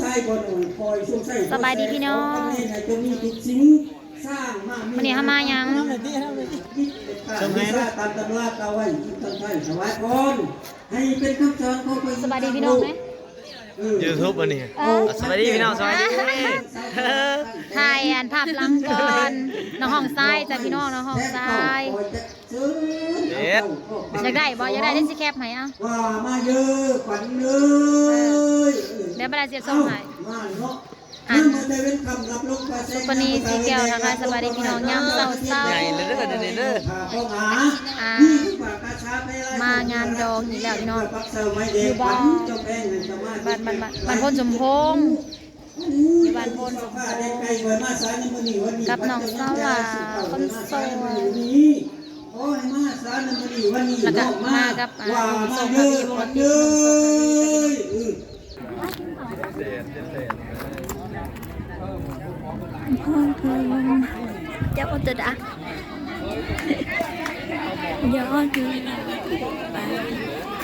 ชายบ่หน่อยคอยสงสัยสบายดีพี่น้องจะมีทุกสิ่งสร้างมาวันนี้เขามายัง สมัยตามตำราตาไว้ที่ตั้งใจถวายก่อนให้เป็นคำสอนของพระสบายดีพี่น้องไหมเออ ยูทูบอันนี้เออสวัสดีพี่น้องสวัสดีถ่ายอันภาพหลังก่อนน้องห้องทรายจ้ะพี่น้องน้องห้องทรายเด็ดอยากได้บ่อยากได้ได้สิแคปให้เอาว่ามาเยอะขวัญเลยเดี๋ยวบรรดาเสียส่งให้มาเนาะอะนั่นมันจะเป็นคำรับลงภาษาสุปนีสีแก้วนะคะสบายดีพี่น้องย่ำเศร้าเศร้าใหญ่เลยเด้อเด้อเด้อข้าหาอ่า มางานดองอีกแล้วพี่น้องปักเสาไม้แดงขวัญเจ้าแป้งให้ชาวบ้านบ้านบ้านบ้านบ้นพนสมพงษ์อยู่บ้านโพนสมพงษ์กับน้องสาวหลาคนโสดโอ้ยมาสานนี่วันนี้แล้วก็มากับอ่าว่าน้องมาโสเยภาอะพีขวัญปกเยติอะเจ้าตัวดะ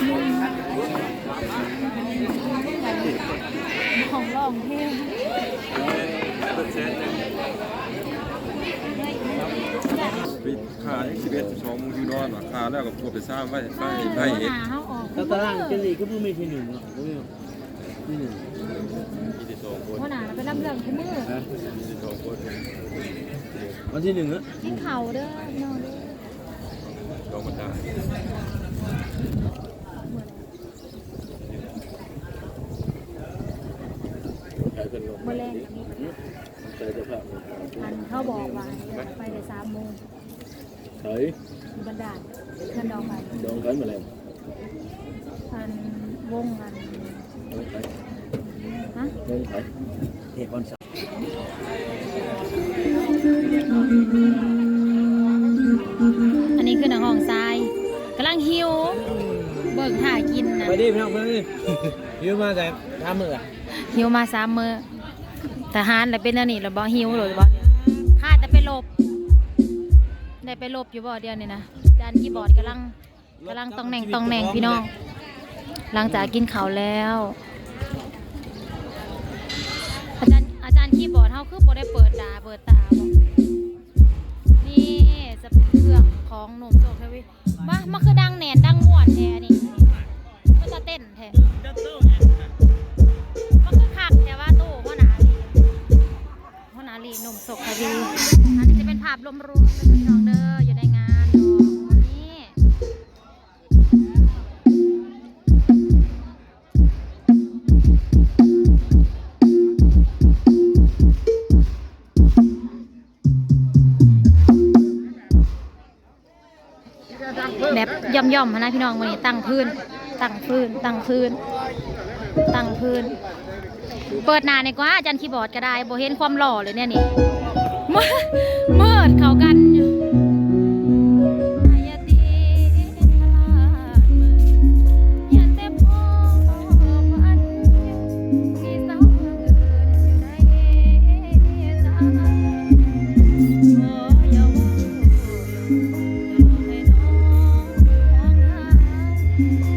ย้อนดูไปของร้องเพลงปิดขาที่สิบเอ็ดสองโมงยูดอนว่าขาแล้วก็พวกไปสร้างไว้ไว้ไว้เอ็ดหาเขาออกแล้วตารางเจลีก็เพิ่งมีที่หนึ่งเนาะที่หนึ่งมีที่สองคนหัวหน้าเราไปรับเรื่องทุกมือมีที่สองคนวันที่หนึ่งอะกินเขาเด้อนองเด้อ สองบรรดาใครเป็นลมเมื่อแรงใครจะพาอันเขาบอกว่าไปเลยสามโมงใครบรรดาเพื่อนดองไปดองกันมาแล้วอันวงกันดองใครฮะดองใครเอกวันสาร์อันนี้คือหนังห้องทราำลังหิว เบิ่งถ่ากินนะไปดิพี่น้องไปดิยืมมาแต่ทำมืออะหิวมาสามมื้อทหารแล้วเป็นอันนี้แล้วบ่หิวหรือบ่ข้าแต่ไปหลบ ได้ไปหลบอยู่บ่เดียวนี่นะจานคีย์บอร์ดกำลังกำลังต้องแหน่งต้องแหน่งพี่น้อง หลังจากกินข้าวแล้ว อาจารย์อาจารย์คีย์บอร์ดเฮาคือบ่ได้เปิดตาเปิดตาบ่นี่จะเป็นเครื่องของหนุ่มโสดทวี มามันคือดังแหนนดังม่วนแท้นี่มันจะเต้นแท้มันคือคักแต่ว่าตู้พ่อนาลีพ่อนาลีหนุ่มโสดทวีอันนี้จะเป็นภาพรวมๆเป็นพี่น้องเด้อ ย่อมนะพี่น้องวันนี้ตั้งพื้น ตั้งพื้น ตั้งพื้น ตั้งพื้น เปิดหน้าในอยกว่าอาจารย์คีย์บอร์ดก็ได้โบเห็นความหล่อเลยเนี่ยนี่มืดมืดเขากัน บ่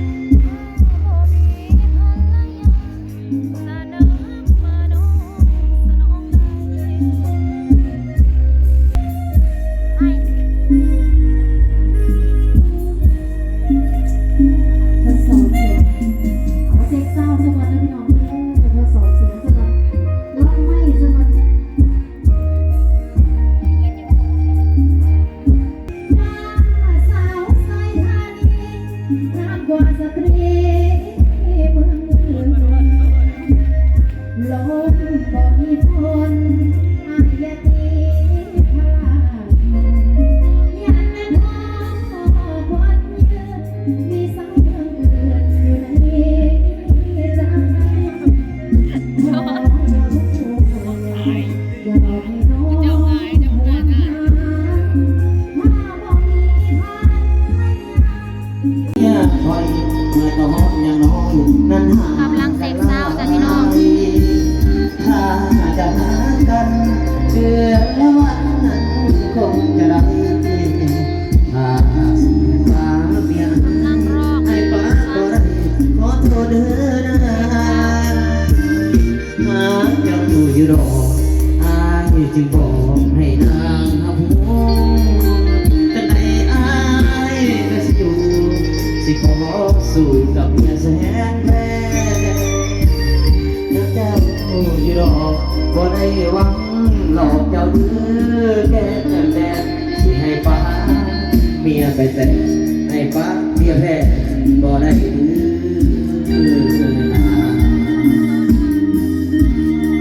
หลอกเจ้าเด้อแก่แม่สิให้ป้าเมียไปแต่ให้ป้าเมียแพ้บ่ได้เด้อ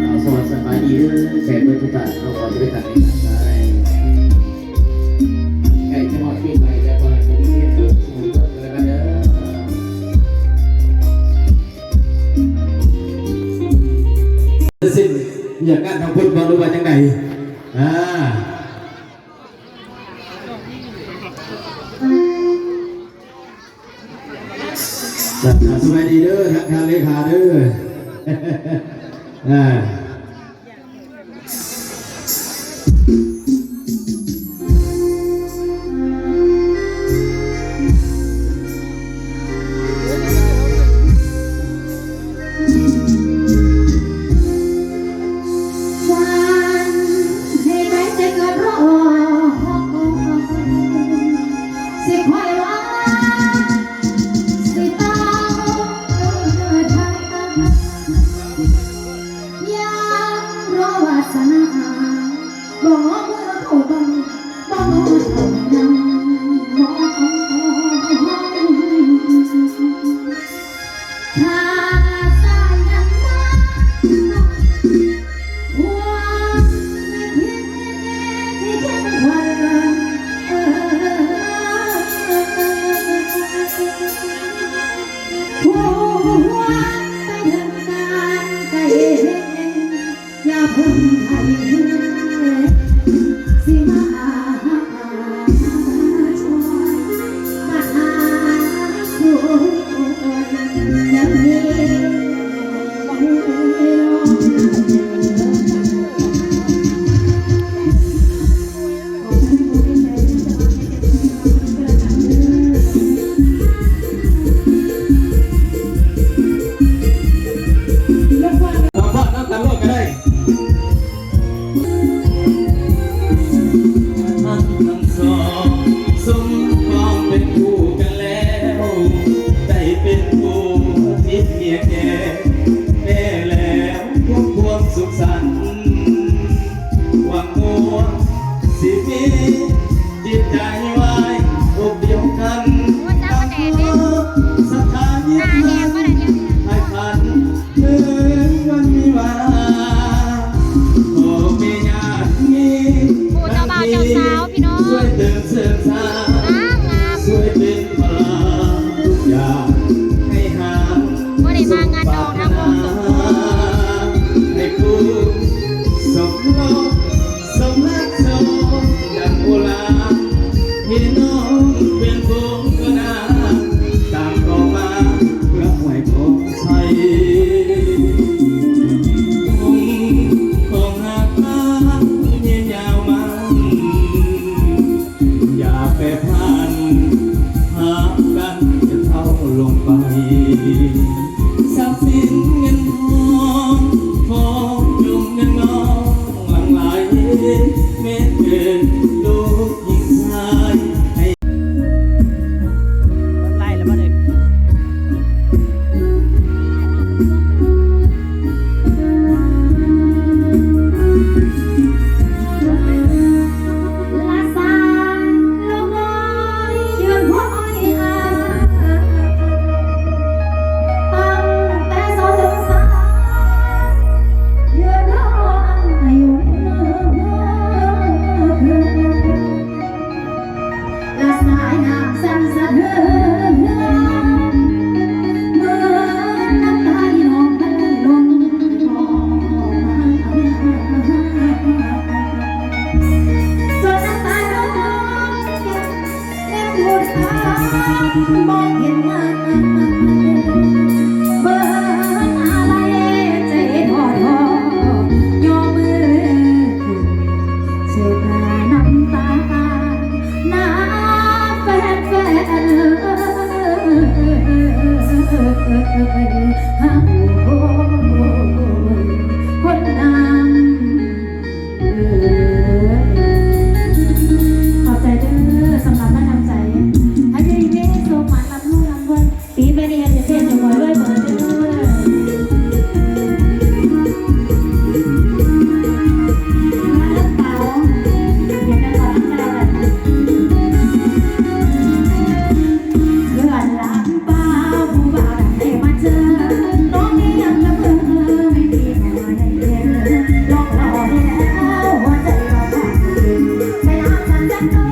เอาสวัสดีดีแขกเมื่อนทุกท่านเราขอจะไปตัดนในทา อยากการทำพุทธบอลรู้ว่าจังไงอ่าสวัสดีเด้อทักทายเลขาเด้ออ่า เสุขสันต์วังหัวสิมีจิตใจไว้อบเดียวกันตั้งสถานีให้ผ่านถึงวันมีวาขอมียาติมีญาติช่วยเติมเสริมชาช่วยเป็นพลังทุกอย่างให้หาไม่ได้มางานดองนะผม คู่สมรสสมรักสมดัโบราณพี่น้องเป็นวง สั่นสะเทือน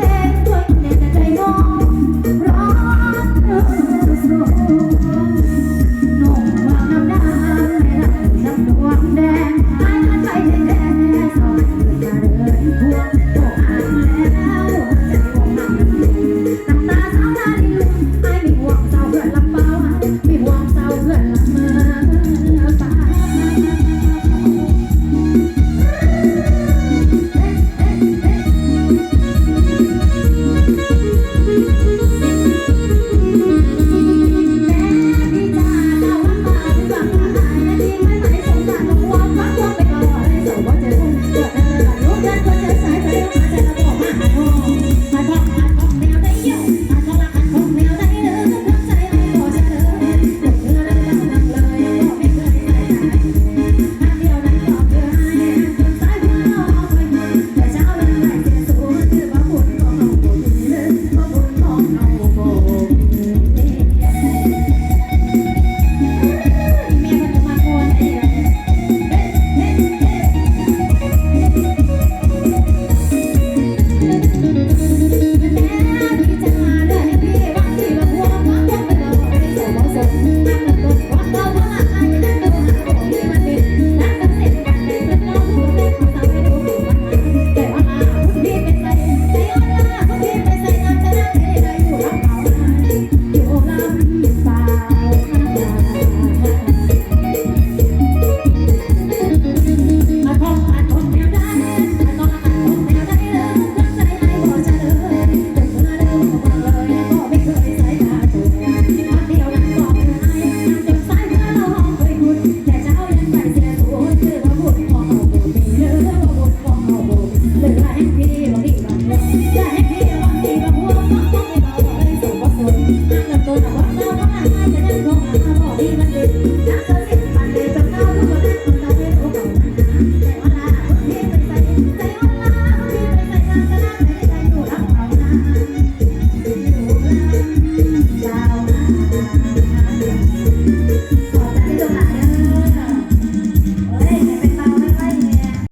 life.